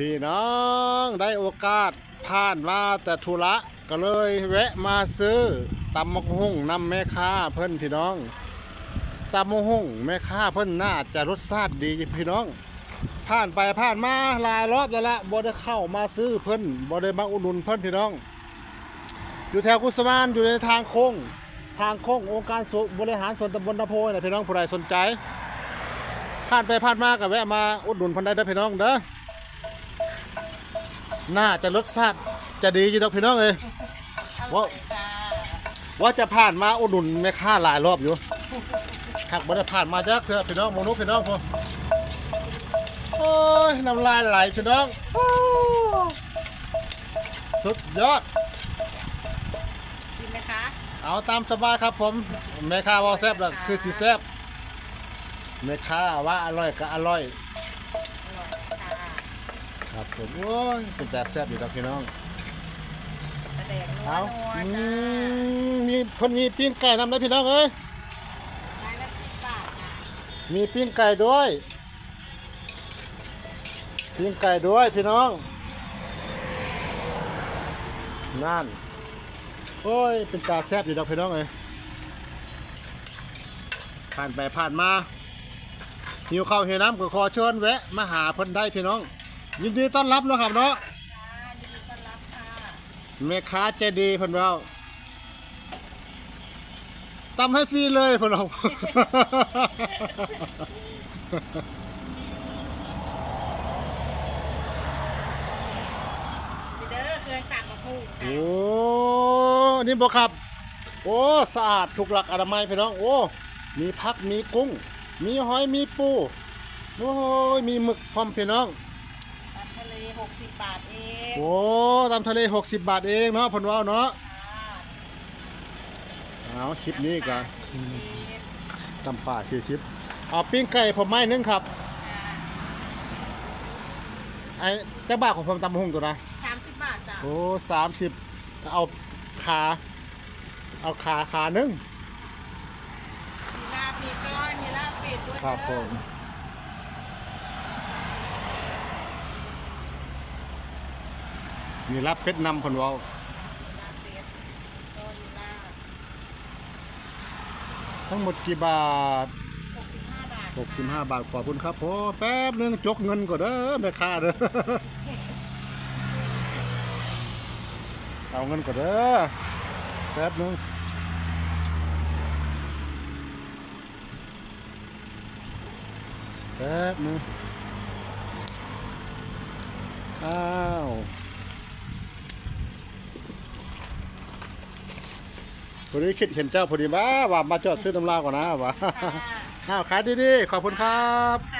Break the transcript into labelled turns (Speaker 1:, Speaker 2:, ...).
Speaker 1: พี่น้องได้โอกาสผ่านมาแต่ธุระก็เลยแวะมาซื้อตำมะฮุ่งนำแม่ค้าเพิ่นพี่น้องตำมะฮุ่งแม่ค้าเพิ่นน่าจะรสชาติดีพี่น้อง ผ่านไปผ่านมาหลายรอบแล้วละบ่ได้เข้ามาซื้อเพิ่นบ่ได้มาอุดหนุนเพิ่นพี่น้อง อยู่แถวกุสมานอยู่ในทางโค้งทางโค้งองค์การบริหารส่วนตำบลนาโพนะพี่น้องผู้ใดสนใจผ่านไปผ่านมาก็แวะมาอุดหนุนเพิ่นได้เด้อพี่น้องเด้อ น่าจะรสชาติจะดีอยู่ดอกพี่น้องเอ้ยว่าว่าจะผ่านมาอุดหนุนแม่ค้าหลายรอบอยู่หากบ่ได้ผ่านมาจักเถอะพี่น้องโมนุพี่น้องพอโอ้ยน้ำลายไหลพี่น้องโอ้สุดยอด
Speaker 2: ชิมไหมคะ
Speaker 1: เอาตามสบายครับผมแม่ค้าว่าแซ่บแล้วคือสิแซ่บแม่ค้าว่าอร่อยก็อร่อย
Speaker 2: อร่อยค่ะ
Speaker 1: ครับผมโอ้ยเป็นแต่แซ่บอยู่ดอกพี่น้อง
Speaker 2: แสดงนัว
Speaker 1: เอา
Speaker 2: นัว
Speaker 1: อื
Speaker 2: จ้าม
Speaker 1: มีคนมีปิ้งไก่นำได้พี่น้องเอ้ย
Speaker 2: ไม้ละสิบบาทค่ะ
Speaker 1: มีปิ้งไก่ด้วยปิ้งไก่ด้วยพี่น้องนั่นโอ้ยเป็นตาแซ่บอยู่ดอกพี่น้องเอ้ยผ่านไปผ่านมาหิวข้าวเฮน้ำก็ขอเชิญแวะมาหาเพิ่นได้พี่น้อง ยินดีต้อนรับเนาะครับเนาะ
Speaker 2: ค่ะยินดีต้อนรับค่ะ
Speaker 1: แม่ค้าใจดีเพิ่นเราตำให้ฟรีเลยเพิ่นเรา
Speaker 2: พี่เด้อเครื่องสั่งมาพูค่ะ
Speaker 1: โอ้ นี่บอกครับ โอ้สะอาดถูกหลักอนามัยพี่น้อง โอ้ มีพักมีกุ้ง มีหอยมีปู โอ้ยมีหมึกพร้อมพี่น้อง
Speaker 2: ตำ ทะเลหกสิบบาทเอง
Speaker 1: โอ้ตามทะเล 60 บาทเองเนาะเพิ่นว่าเนาะ
Speaker 2: ค่ะ
Speaker 1: เอาคลิปนี้ก็
Speaker 2: สิบ
Speaker 1: ตำป่า40เอาปิ้งไก่ผมไม้หนึงครับ
Speaker 2: ค่ะ
Speaker 1: ไอ้เจ้าบ้าของผมตำบักหุ่งตัวนะ
Speaker 2: สามสิบบาทจ้ะ
Speaker 1: โอ้สามสิบเอาขาเอาขาขาหนึง
Speaker 2: มีลาบมีก้อยมีลาบเป็ดด้วย
Speaker 1: ครับผ
Speaker 2: เด้อ
Speaker 1: มมีรับเพชรนำคนเว้าทั้งหมดกี่บาท
Speaker 2: หกสิบห้าบาท
Speaker 1: 65 บาท ขอบคุณครับโอ้แป๊บหนึงจกเงินก่อนเด้อแม่ค้าเด้อ เอาเงินก่อนเด้อ แป๊บหนึงแป๊บหนึงอ้า วพอดีคิดเห็นเจ้าพอดีว่าว่ามาจอดซื้อน้ำลาวก่อนนะว่า
Speaker 2: ค่ะ
Speaker 1: อ้าวขายดีๆขอบคุณครับ
Speaker 2: ค่ะ